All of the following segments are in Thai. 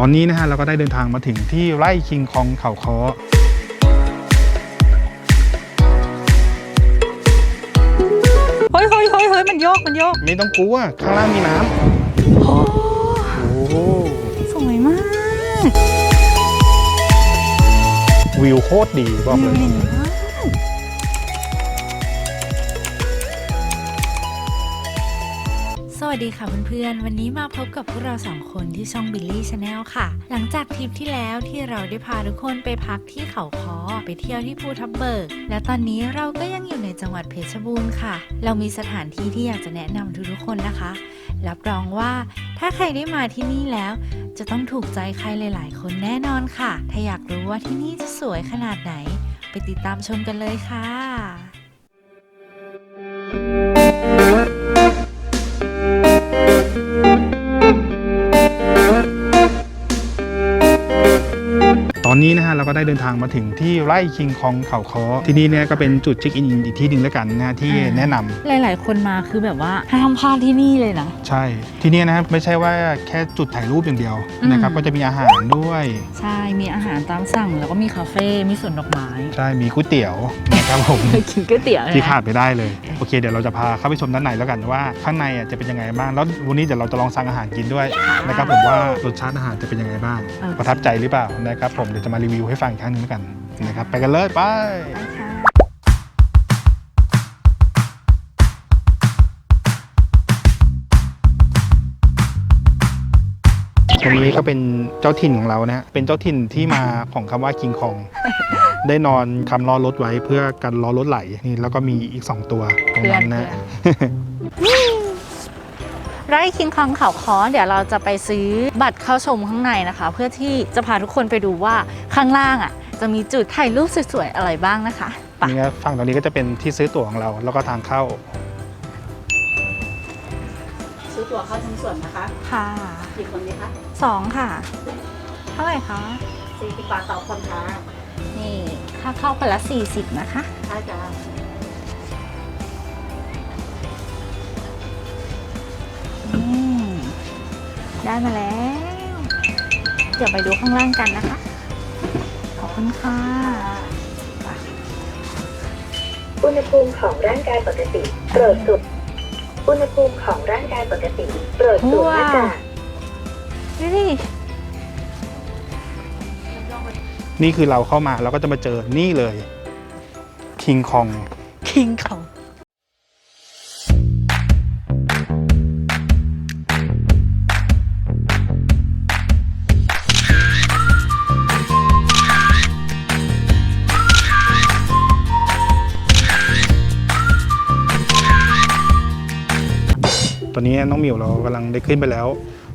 ตอนนี้นะฮะเราก็ได้เดินทางมาถึงที่ไร่คิงคองเขาคอเฮ้ยเฮ้ยเฮ้ยเฮ้ยมันโยกมันโยกไม่ต้องกลัวข้างล่างมีน้ำโอ้โอ้โหสวยมากวิวโคตรดีบอกเลยวิวดีม วัสดีค่ะเพื่อนๆ วันนี้มาพบกับพวกเราสองคนที่ช่องบิลลี่ชาแนลค่ะ หลังจากทริปที่แล้วที่เราได้พาทุกคนไปพักที่เขาคอไปเที่ยวที่ภูทับเบิก และตอนนี้เราก็ยังอยู่ในจังหวัดเพชรบูรณ์ค่ะ เรามีสถานที่ที่อยากจะแนะนำทุกๆคนนะคะ รับรองว่าถ้าใครได้มาที่นี่แล้ว จะต้องถูกใจใครหลาย ๆ คนแน่นอนค่ะ ถ้าอยากรู้ว่าที่นี่จะสวยขนาดไหน ไปติดตามชมกันเลยค่ะ อนนี้นะฮะเราก็ได้เดินทางมาถึงที่ไร่คิงคองเขาคอที่นี่เนี่ยก็เป็นจุดเช็คอินอีกที่หนึ่งแล้วกันนะฮะที่อ่าแนะนำหลาย ๆ คนมาคือแบบว่าห้ามพลาดที่นี่เลยนะ ใช่ ที่นี่นะครับไม่ใช่ว่าแค่จุดถ่ายรูปอย่างเดียวอืมนะครับก็จะมีอาหารด้วย ใช่มีอาหารตามสั่งแล้วก็มีคาเฟ่มีสวนดอกไม้ใช่มีก๋วยเตี๋ยวนะครับผม เคยกินก๋วยเตี๋ยวเลยที่นะขาดไม่ได้เลย โอเค เดี๋ยวเราจะพาเข้าไปชมด้านในแล้วกันว่าข้างในอะจะเป็นยังไงบ้าง แล้ววันนี้เดี๋ยวเราจะลองสั่งอาหารกินด้วยนะครับผมว่ารสชาติอาหารจะเป็นยังไงบ้างโอเคประทับใจหรือเปล่านะครับผมเดี๋ยวจะมารีวิวให้ฟังอีกครั้งหนึงแล้วกันนะครับไปกันเลยไป ตรงนี้ก็เป็นเจ้าถิ่นของเรานะฮะเป็นเจ้าถิ่นที่มาของคำว่าคิงคอง ได้นอนคำล้อรถไว้เพื่อกันล้อรถไหลนี่แล้วก็มีอีก 2 ตัวตรงนั้นนะ ร่คิงคองเขาคอเดี๋ยวเราจะไปซื้อบัตรเข้าชมข้างในนะคะ เพื่อที่จะพาทุกคนไปดูว่าข้างล่างอะ จะมีจุดถ่ายรูปสวยๆอะไรบ้างนะคะไปนี่นะฝั่งตรงนี้ก็จะเป็นที่ซื้อตั๋วของเรา แล้วก็ทางเข้า ซื้อตั๋วเข้าชมสวนนะคะค่ะกี่คนดีคะสองค่ะ เท่าไหร่คะ40บาทต่อคนค่ะนี่ค่าเข้าไปละ40นะคะถ้าจะ ได้มาแล้ว เดี๋ยวไปดูข้างล่างกันนะคะ ขอบคุณค่ะ อุณหภูมิของร่างกายปกติโปรดสุดอุณหภูมิของร่างกายปกติโปรดสวมหน้ากากดูดินี่คือเราเข้ามาเราก็จะมาเจอนี่เลย คิงคอง คิงของ ตอนนี้น้องหมิวเรากำลังได้ขึ้นไปแล้ว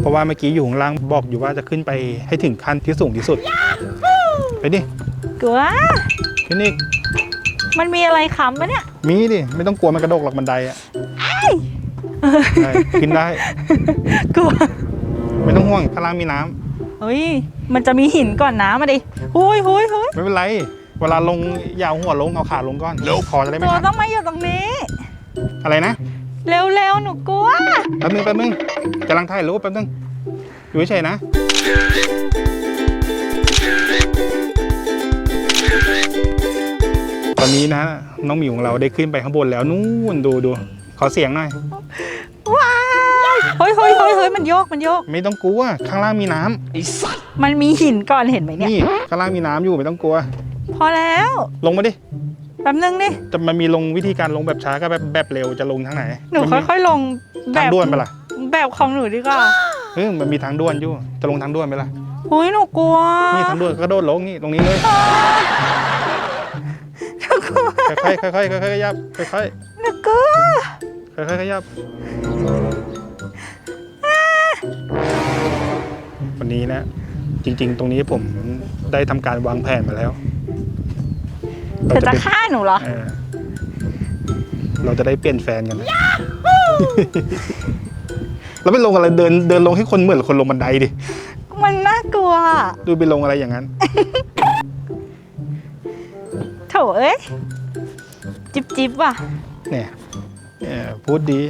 เพราะว่าเมื่อกี้อยู่ข้างล่างบอกอยู่ว่าจะขึ้นไปให้ถึงขั้นที่สูงที่สุด ไปดิกลัว ขึ้นอีกมันมีอะไรค้ำปะเนี่ย มีดิไม่ต้องกลัวมันกระโดดหลักบันไดอะได้ขึ้นได้ กลัวไม่ต้องห่วงข้างล่างมีน้ำเฮ้ย มันจะมีหินก่อนน้ำมาดิหุยหุยหุยไม่เป็นไร เวลาลงอยาวหัวลงเอาขาลงก่อนคอจะได้ไม่ตัวหักต้องมาอยู่ตรงนี้ อะไรนะ เร็วๆ หนูกลัว แป๊บนึงแป๊บนึงกำลังถ่ายรูปแป๊บนึงอยู่เฉยๆนะ ตอนนี้นะ น้องหมิวของเราได้ขึ้นไปข้างบนแล้วนู่นดูดูขอเสียงหน่อย ว้ายเฮ้ยเฮ้ยเฮ้ยเฮ้ยมันโยกมันโยก ไม่ต้องกลัว ข้างล่างมีน้ำมันมีหินก่อนเห็นไหมเนี่ย นี่ข้างล่างมีน้ำอยู่ไม่ต้องกลัว พอแล้ว ลงมาดิแป๊บนึงดิจะมันมีลงวิธีการลงแบบช้ากับแบบแบบเร็วจะลงทางไหนหนูมัมีค่อยๆลงแบทางบด่วนไปะล่ะแบบของหนูดีกว่าเออมันมีทางด่วนอยู่จะลงทางด่วนไปะล่ะหุยหนูกลัวนี่ทางด่วนก็โดดลงนี่ตรงนี้เลยค่อยๆค่อยๆค่อยๆขยับค่อยหนูกลัวๆค่อยๆขยับวันนี้นะ จริง ๆ ตรงนี้ผมได้ทำการวางแผนมาแล้ว เธอจะเป็นฆ่าหนูเหรอ เออเราจะได้เปลี่ยนแฟนกันนะแล้วไปลงอะไรเดินเดินลงให้คนเหมือนคนลงบันไดดิ มันน่ากลัว ดูไปลงอะไรอย่างนั้น โถเอ้ย จิบจิบว่ะ เนี่ยเนี่ยพูดดี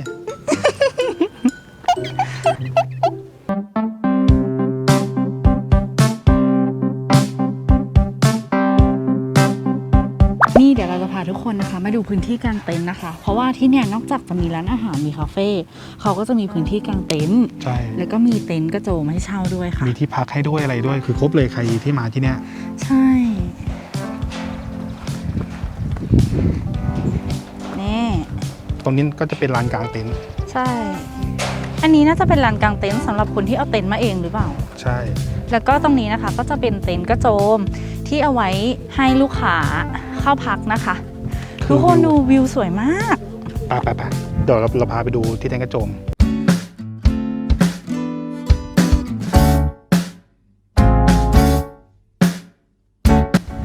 คนนะคะมาดูพื้นที่กางเต็นท์นะคะ เพราะว่าที่เนี่ยนอกจากจะมีร้านอาหารมีคาเฟ่เขาก็จะมีพื้นที่กางเต็นท์ใช่แล้วก็มีเต็นท์กระโจมให้เช่าด้วยค่ะ มีที่พักให้ด้วยอะไรด้วย คือครบเลยใครที่มาที่เนี้ยใช่แน่ตรงนี้ก็จะเป็นลานกลางเต็นท์ใช่ อันนี้น่าจะเป็นลานกางเต็นท์สำหรับคนที่เอาเต็นท์มาเองหรือเปล่า ใช่ แล้วก็ตรงนี้นะคะก็จะเป็นเต็นท์กระโจมที่เอาไว้ให้ลูกค้าเข้าพักนะคะ ทุกคนดูวิวสวยมากไปไปไปเดี๋ยวเราเราพาไปดูที่แทงกระโจม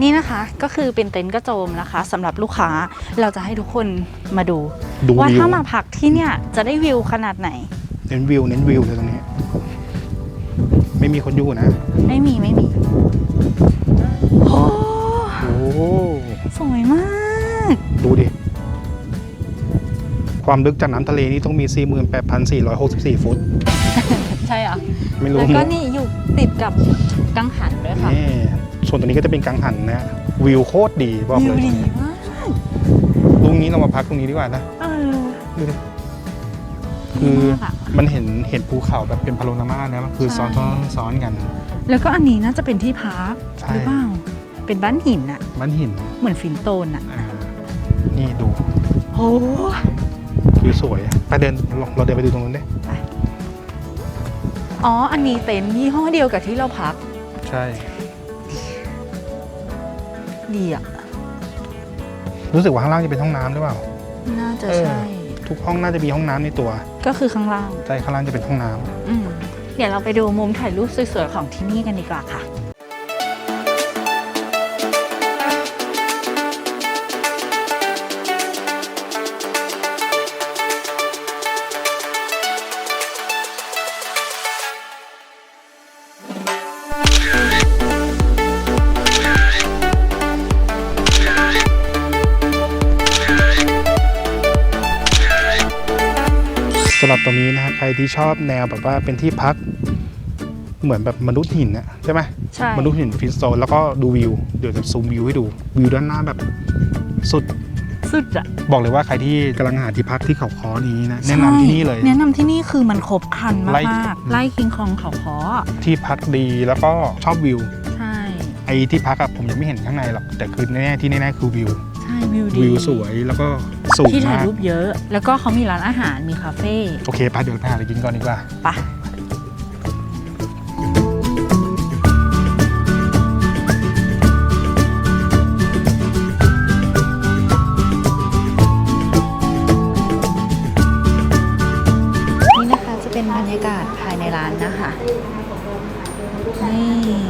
นี่นะคะก็คือเป็นเต็นท์กระโจมนะคะสำหรับลูกค้าเราจะให้ทุกคนมาดู ดูว่าวิวถ้ามาพักที่เนี่ยจะได้วิวขนาดไหน เน้นวิวเน้นวิวเลยตรงนี้ ไม่มีคนอยู่นะ ไม่มีไม่มีโอ้โอ้โหสวยมาก ดูดิ ความลึกจากน้ำทะเลนี่ต้องมี 48,464 ฟุต ใช่เหรอะไม่รู้แล้วก็นี่อยู่ติดกับกังหันด้วยค่ะนี่ส่วนตรงนี้ก็จะเป็นกังหันนะ วิวโคตรดีบอกวิเลวย ดีมากตรงนี้เรามาพักตรงนี้ดีกว่านะ เออดูดิ คือดีมากอะมันเห็นเห็นภูเขาแบบเป็นพาโรนามานะมันคือใช่ซ้อนซ้อนซ้อนกัน แล้วก็อันนี้น่าจะเป็นที่พักใช่ หรือเปล่าเป็นบ้านหินอะมันหินเหมือนฟินโตนอะอ่า นี่ดู โอ้วิวสวยอะไปเดินเราเราเดินไปดูตรงนู้นดิอ๋อ อันนี้เต็นท์ยี่ห้อเดียวกับที่เราพัก ใช่ ดีอะรู้สึกว่าข้างล่างจะเป็นห้องน้ำหรือเปล่า น่าจะเออใช่ ทุกห้องน่าจะมีห้องน้ำในตัว ก็คือข้างล่าง ใช่ ข้างล่างจะเป็นห้องน้ำอืมเดี๋ยวเราไปดูมุมถ่ายรูปสวยๆของที่นี่กันดีกว่าค่ะ สำหรับตรงนี้นะฮะใครที่ชอบแนวแบบว่าเป็นที่พัก เหมือนแบบมนุษย์หินนะใช่ไหมใช่ มนุษย์หินฟินโซนแล้วก็ดูวิว เดี๋ยวจะซูมวิวให้ดูวิวด้านหน้าแบบสุดสุดอะบอกเลยว่าใครที่กำลังหาที่พักที่เขาคอนี้นะแนะนำที่นี่เลยแนะนำที่นี่คือมันครบครันไล่ มากๆไล่คิงคองเขาคอที่พักดีแล้วก็ชอบวิว ใช่ ไอ้ที่พักอะผมยังไม่เห็นข้างในหรอกแต่คือแน่ๆที่แน่ๆคือวิว ใช่วิวดีวิวสวยแล้วก็ สูงที่ถ่ายมากรูปเยอะ แล้วก็เขามีร้านอาหารมีคาเฟ่โอเคไปเดี๋ยวไปหาอะไรกินก่อนดีกว่า ไปะนี่นะคะจะเป็นบรรยากาศภายในร้านนะคะ นี่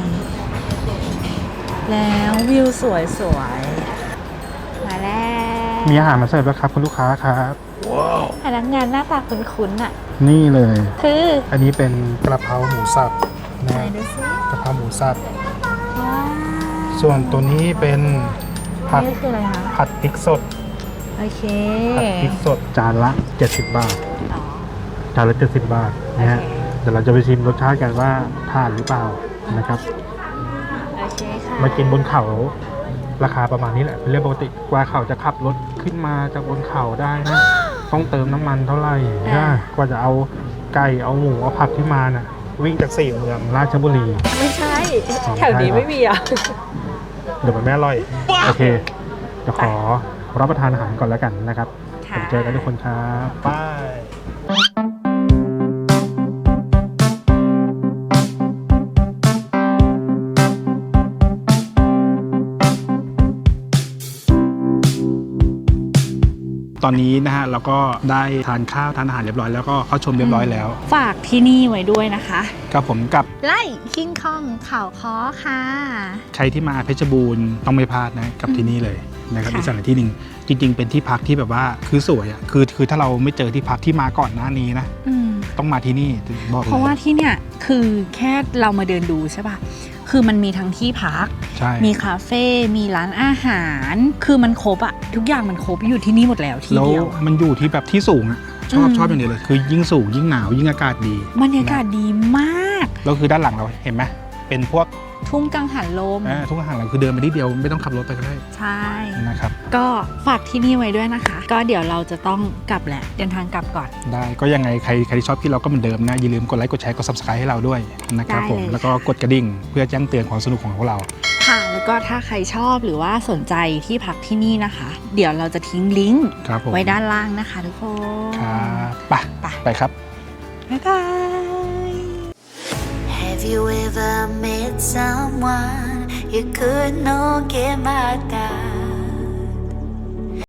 แล้ววิวสวยสวยๆมาแล้ว มีอาหารมาเสิร์ฟแล้วครับคุณลูกค้าครับพนักงานหน้าตาคุ้นๆอะ นี่เลย คือ อันนี้เป็นกระเพราหมูสับไหนนะดูซิกระเพราหมูสับว้าวส่วนตัวนี้เป็นผัดนี่คืออะไรคะผัดพริกสด โอเค ผัดพริกสดจานละ 70 บาทอ๋อจานละ 70 บาทนะฮะโอเคเดี๋ยวเราจะไปชิมรสชาติกันว่าผ่านหรือเปล่านะครับโอเคค่ะมากินบนเขาราคาประมาณนี้แหละ เป็นเรื่องปกติกว่าเขาจะขับรถ ขึ้นมาจากบนเขาได้นะ ต้องเติมน้ำมันเท่าไหร่นะกว่าจะเอาไก่เอาหมูเอาผักที่มาน่ะ วิ่งจากสี่เมืองราชบุรี ไม่ใช่อ๋อแถวนี้ใช่เหรอไม่มีอะ เดี๋ยวมันไม่อร่อย โอเคจะขอรับประทานอาหารก่อนแล้วกันนะครับค่ะผมเจอกันทุกคนครับบา ตอนนี้นะฮะเราก็ได้ทานข้าวทานอาหารเรียบร้อยแล้วก็เข้าชมเรียบร้อยแล้ว ฝากที่นี่ไว้ด้วยนะคะกับผมกับไล่คิงคองเขาคอค่ะ ใครที่มาเพชรบูรณ์ต้องไม่พลาดนะกับที่นี่เลยนะครับค่ะอีกสถานที่หนึ่งจริง ๆ เป็นที่พักที่แบบว่าคือสวยอะคือคือถ้าเราไม่เจอที่พักที่มาก่อนหน้านี้นะอืม ต้องมาที่นี่บอกเลยเพราะว่าที่เนี่ยคือแค่เรามาเดินดูใช่ป่ะคือมันมีทั้งที่พักใช่มีคาเฟ่ มีร้านอาหาร คือมันครบอะทุกอย่างมันครบอยู่ที่นี่หมดแล้วที่แล้วเดียว มันอยู่ที่แบบที่สูงอะชอบอืมชอบอย่างเดียวเลย คือยิ่งสูงยิ่งหนาวยิ่งอากาศดี บรรยากาศดีมาก แล้วคือด้านหลังเราเห็นไหม เป็นพวกทุ่งกังหันลมอ่าทุ่งอาหารหลังคือเดินไปนิดเดียวไม่ต้องขับรถไปก็ได้ใช่ นะครับ ก็ฝากที่นี่ไว้ด้วยนะคะ ก็เดี๋ยวเราจะต้องกลับแหละเดินทางกลับก่อน ได้ก็ยังไงใครใครที่ชอบที่เราก็เหมือนเดิมนะ อย่าลืมกดไลค์กดแชร์กด subscribe ให้เราด้วยนะครับได้ผม เลย แล้วก็กดกระดิ่งเพื่อแจ้งเตือนความสนุกของพวกเรา ค่ะแล้วก็ถ้าใครชอบหรือว่าสนใจที่พักที่นี่นะคะ เดี๋ยวเราจะทิ้งลิงก์ครับผมไว้ด้านล่างนะคะทุกคน ครับไปไป ไปครับ บ๊ายบาย Have you ever met someone you could not get down?